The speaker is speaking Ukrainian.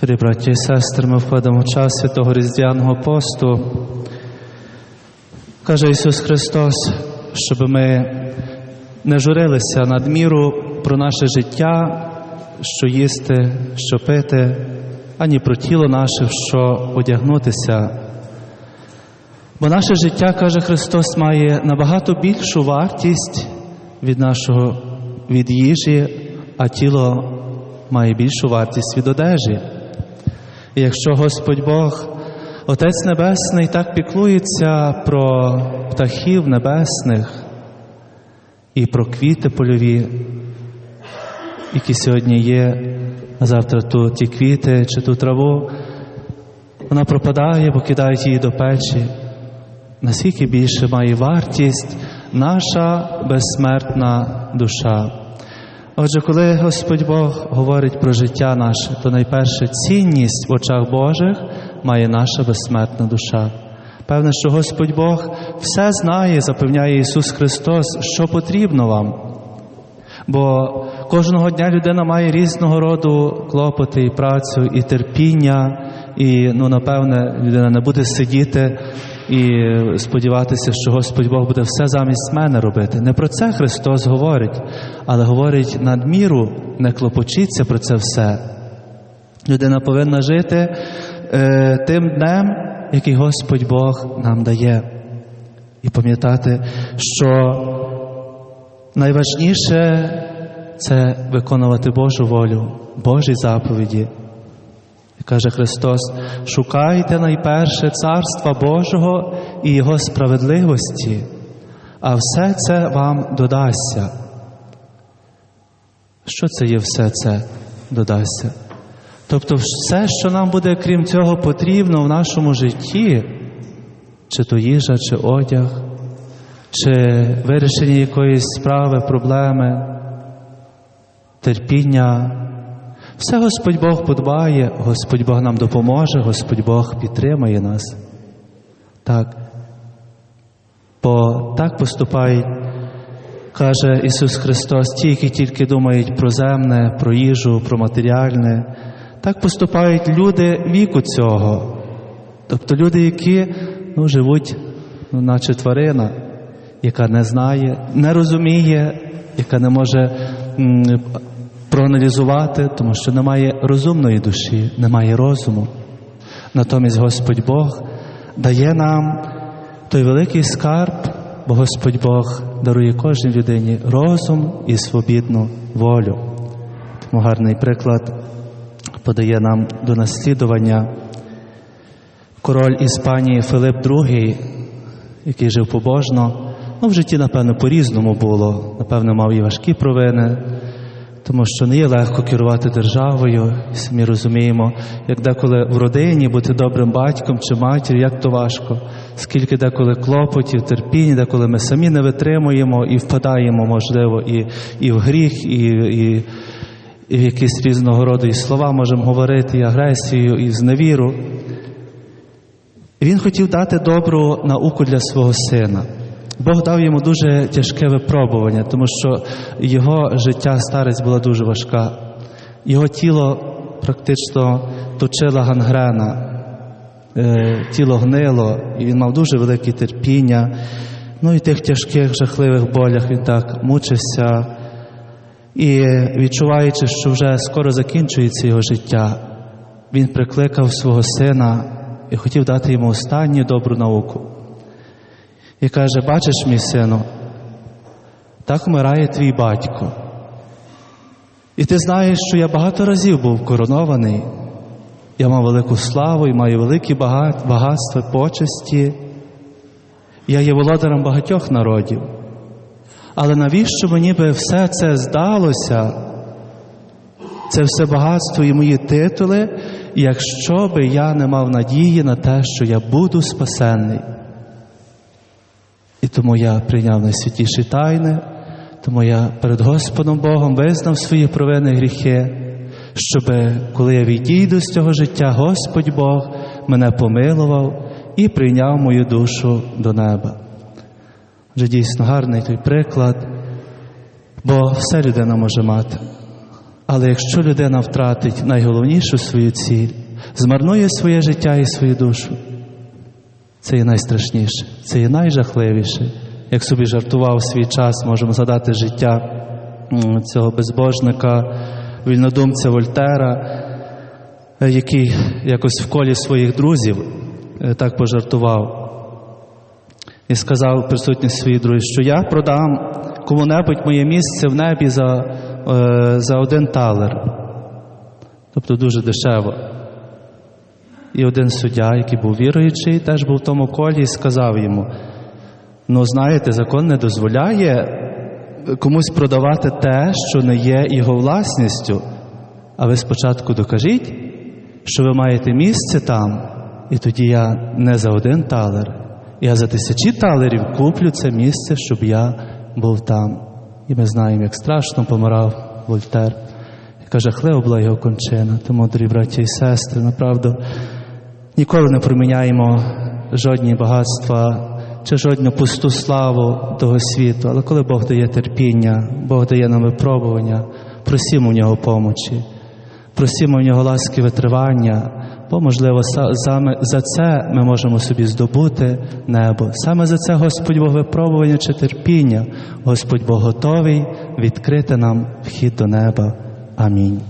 Дорогі браті і сестри, ми входимо в час святого Різдвяного посту. Каже Ісус Христос, щоб ми не журилися надміру про наше життя, що їсти, що пити, ані про тіло наше, що одягнутися. Бо наше життя, каже Христос, має набагато більшу вартість від нашого від їжі, а тіло має більшу вартість від одежі. І якщо Господь Бог, Отець Небесний, так піклується про птахів небесних і про квіти польові, які сьогодні є, а завтра тут ті квіти чи ту траву, вона пропадає, покидають її до печі. Наскільки більше має вартість наша безсмертна душа. Отже, коли Господь Бог говорить про життя наше, то найперше цінність в очах Божих має наша безсмертна душа. Певне, що Господь Бог все знає, запевняє Ісус Христос, що потрібно вам. Бо кожного дня людина має різного роду клопоти і працю, і терпіння, і, ну, напевне, людина не буде сидіти і сподіватися, що Господь Бог буде все замість мене робити. Не про це Христос говорить, але говорить надміру, не клопочіться про це все. Людина повинна жити е, тим днем, який Господь Бог нам дає. І пам'ятати, що найважніше це виконувати Божу волю, Божі заповіді. Каже Христос: шукайте найперше Царства Божого і Його справедливості, а все це вам додасться. Що це є все це додасться? Тобто, все, що нам буде, крім цього, потрібно в нашому житті, чи то їжа, чи одяг, чи вирішення якоїсь справи, проблеми, терпіння. Все Господь Бог подбає, Господь Бог нам допоможе, Господь Бог підтримає нас. Так. Бо так поступають, каже Ісус Христос, ті, які тільки думають про земне, про їжу, про матеріальне. Так поступають люди віку цього. Тобто люди, які ну, живуть, ну, наче тварина, яка не знає, не розуміє, яка не може м, проаналізувати, тому що немає розумної душі, немає розуму. Натомість Господь Бог дає нам той великий скарб, бо Господь Бог дарує кожній людині розум і свобідну волю. Тому гарний приклад подає нам до наслідування король Іспанії Филип II, який жив побожно, ну в житті, напевно, по-різному було, напевно, мав і важкі провини, тому що не є легко керувати державою, самі розуміємо, як деколи в родині бути добрим батьком чи матір'ю, як то важко, скільки деколи клопотів, терпінь, деколи ми самі не витримуємо і впадаємо, можливо, і, і в гріх, і. і і в якісь різного роду і слова можемо говорити, і агресію, і зневіру. Він хотів дати добру науку для свого сина. Бог дав йому дуже тяжке випробування, тому що його життя старець була дуже важка. Його тіло практично точила гангрена, тіло гнило, і він мав дуже велике терпіння. Ну і тих тяжких, жахливих болях він так мучився. І відчуваючи, що вже скоро закінчується його життя, він прикликав свого сина і хотів дати йому останню добру науку. І каже: Бачиш, мій сину, так вмирає твій батько. І ти знаєш, що я багато разів був коронований, я мав велику славу і маю великі багатства, почесті. Я є володарем багатьох народів. Але навіщо мені би все це здалося, це все багатство і мої титули, якщо би я не мав надії на те, що я буду спасенний? І тому я прийняв найсвятіші тайни, тому я перед Господом Богом визнав свої провини гріхи, щоб коли я відійду з цього життя, Господь Бог мене помилував і прийняв мою душу до неба. Вже дійсно гарний той приклад, бо все людина може мати. Але якщо людина втратить найголовнішу свою ціль, змарнує своє життя і свою душу, це є найстрашніше, це є найжахливіше. Як собі жартував свій час, можемо згадати життя цього безбожника, вільнодумця Вольтера, е, який якось в колі своїх друзів е, так пожартував і сказав присутніх своїх друзів, що я продам кому-небудь моє місце в небі за, е, за один талер. Тобто дуже дешево. І один суддя, який був віруючий, теж був в тому колі і сказав йому: ну, знаєте, закон не дозволяє комусь продавати те, що не є його власністю. А ви спочатку докажіть, що ви маєте місце там, і тоді я не за один талер, я за тисячі талерів куплю це місце, щоб я був там. І ми знаємо, як страшно помирав Вольтер. Яка жахлива була його кончина. Тому, дорогі браті і сестри, направду ніколи не проміняємо жодні багатства чи жодну пусту славу того світу. Але коли Бог дає терпіння, Бог дає нам випробування, просімо в нього помочі, просімо в нього ласки витривання, бо, можливо, за це ми можемо собі здобути небо. Саме за це Господь Бог випробування чи терпіння. Господь Бог готовий відкрити нам вхід до неба. Амінь.